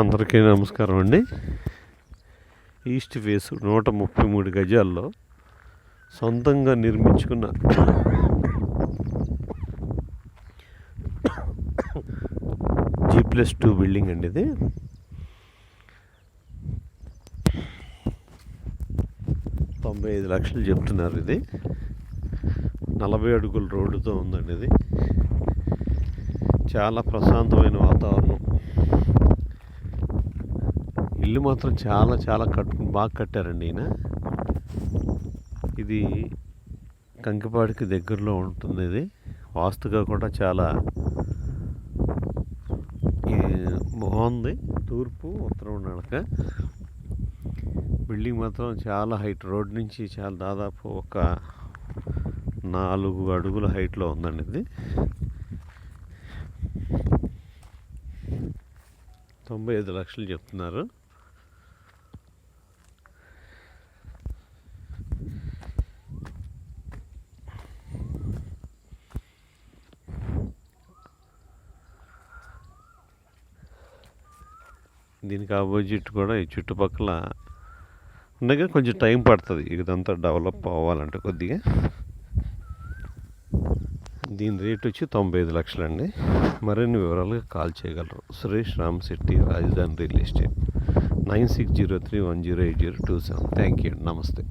అందరికీ నమస్కారం అండి. ఈస్ట్ ఫేస్ నూట ముప్పై మూడు గజాల్లో సొంతంగా నిర్మించుకున్న జీ ప్లస్ టూ బిల్డింగ్ అండి ఇది. తొంభై ఐదు లక్షలు చెప్తున్నారు ఇది. నలభై అడుగుల రోడ్డుతో ఉందండి ఇది. చాలా ప్రశాంతమైన వాతావరణం. ఇల్లు మాత్రం చాలా చాలా కట్టుకుని బాగా కట్టారండి ఈయన. ఇది కంకిపాడికి దగ్గరలో ఉంటుంది ఇది. వాస్తుగా కూడా చాలా ఈ, బాగుంది. తూర్పు ఉత్తరం నడక. బిల్డింగ్ మాత్రం చాలా హైట్ రోడ్ నుంచి చాలా దాదాపు ఒక నాలుగు అడుగుల హైట్లో ఉందండి ఇది. తొంభై ఐదు లక్షలు చెప్తున్నారు. దీనికి ఆపోజిట్ కూడా ఈ చుట్టుపక్కల ఉండగా కొంచెం టైం పడుతుంది. ఇదంతా డెవలప్ అవ్వాలంటే కొద్దిగా. దీని రేట్ వచ్చి తొంభై ఐదు లక్షలండి. మరిన్ని వివరాలుగా కాల్ చేయగలరు. Suresh Ram Shetty Rajadhani real estate. Nine six zero three one zero eight zero two seven. Thank you నమస్తే.